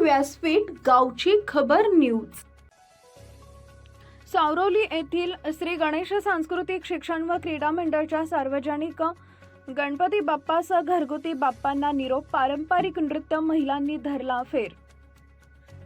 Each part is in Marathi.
व्यासपीठ गावची खबर न्यूज. सावरोली येथील श्री गणेश सांस्कृतिक शिक्षण व क्रीडा मंडळच्या सार्वजनिक गणपती बाप्पासह घरगुती बाप्पांना निरोप पारंपरिक नृत्य महिलांनी धरला फेर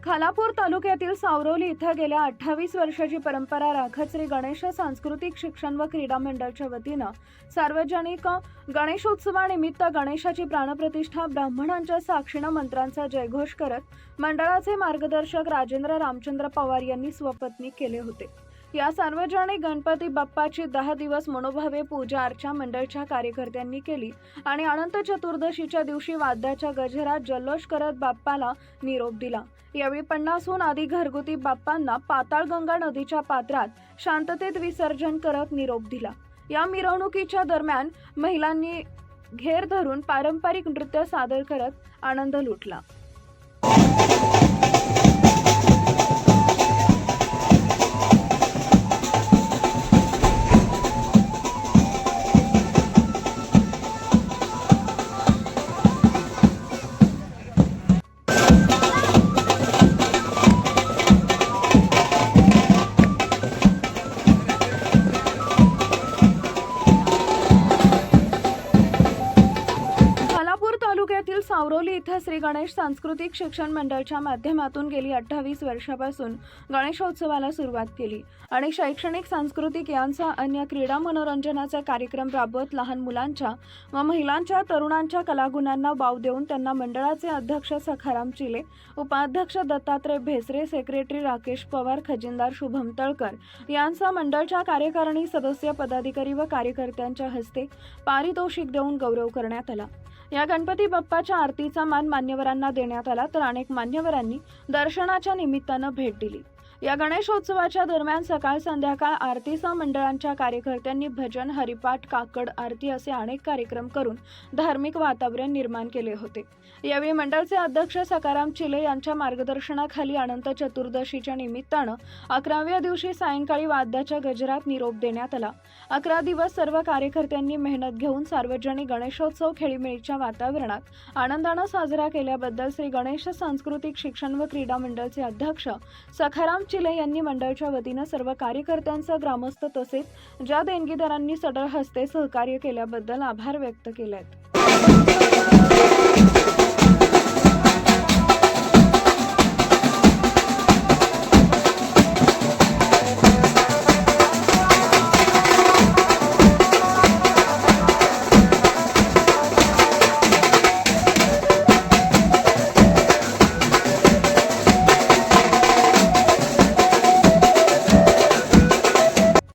खालापूर तालुक्यातील सावरोली इथं गेल्या अठ्ठावीस वर्षाची परंपरा राखत श्री गणेश सांस्कृतिक शिक्षण व क्रीडा मंडळच्या वतीनं सार्वजनिक गणेशोत्सवानिमित्त गणेशाची प्राणप्रतिष्ठा ब्राह्मणांच्या साक्षीनं मंत्रांचा जयघोष करत मंडळाचे मार्गदर्शक राजेंद्र रामचंद्र पवार यांनी स्वपत्नी केले होते. या सार्वजनिक गणपती बाप्पाची दहा दिवस मनोभावे पूजा अर्चा मंडळच्या कार्यकर्त्यांनी केली आणि अनंत चतुर्दशीच्या दिवशी वाद्याच्या गजरात जल्लोष करत बाप्पाला निरोप दिला. यावेळी पन्नासहून आधी घरगुती बाप्पांना पाताळगंगा नदीच्या पात्रात शांततेत विसर्जन करत निरोप दिला. या मिरवणुकीच्या दरम्यान महिलांनी घेर धरून पारंपरिक नृत्य सादर करत आनंद लुटला. सावरोली श्री गणेश सांस्कृतिक शिक्षण मंडळच्या माध्यमातून गेली अठ्ठावीस वर्षापासून गणेशोत्सवाला सुरुवात केली आणि शैक्षणिक सांस्कृतिक यांचा अन्य क्रीडा मनोरंजनाचा कार्यक्रम राबवत लहान मुलांच्या व महिलांच्या तरुणांच्या कलागुणांना वाव देऊन त्यांना मंडळाचे अध्यक्ष सखाराम चिले उपाध्यक्ष दत्तात्रय भेसरे सेक्रेटरी राकेश पवार खजिनदार शुभम तळकर यांचा मंडळच्या कार्यकारिणी सदस्य पदाधिकारी व कार्यकर्त्यांच्या हस्ते पारितोषिक देऊन गौरव करण्यात आला. या गणपती बाप्पाच्या आरतीचा मान मान्यवरांना देण्यात आला तर अनेक मान्यवरांनी दर्शनाच्या निमित्तानं भेट दिली. या गणेशोत्सवाच्या दरम्यान सकाळ संध्याकाळ आरतीसह मंडळांच्या कार्यकर्त्यांनी भजन हरिपाठ काकड आरती असे अनेक कार्यक्रम करून धार्मिक वातावरण निर्माण केले होते. यावेळी मंडळचे अध्यक्ष सकाराम चिले यांच्या मार्गदर्शनाखाली अनंत चतुर्दशीच्या निमित्तानं अकराव्या दिवशी सायंकाळी वाद्याच्या गजरात निरोप देण्यात आला. अकरा दिवस सर्व कार्यकर्त्यांनी मेहनत घेऊन सार्वजनिक गणेशोत्सव खेळीमेळीच्या वातावरणात आनंदानं साजरा केल्याबद्दल श्री गणेश सांस्कृतिक शिक्षण व क्रीडा मंडळचे अध्यक्ष सखाराम चिले यांनी मंडळाच्या वतीनं सर्व कार्यकर्त्यांचं ग्रामस्थ तसेच ज्या देणगीदारांनी सडळ हस्ते सहकार्य केल्याबद्दल आभार व्यक्त केले आहेत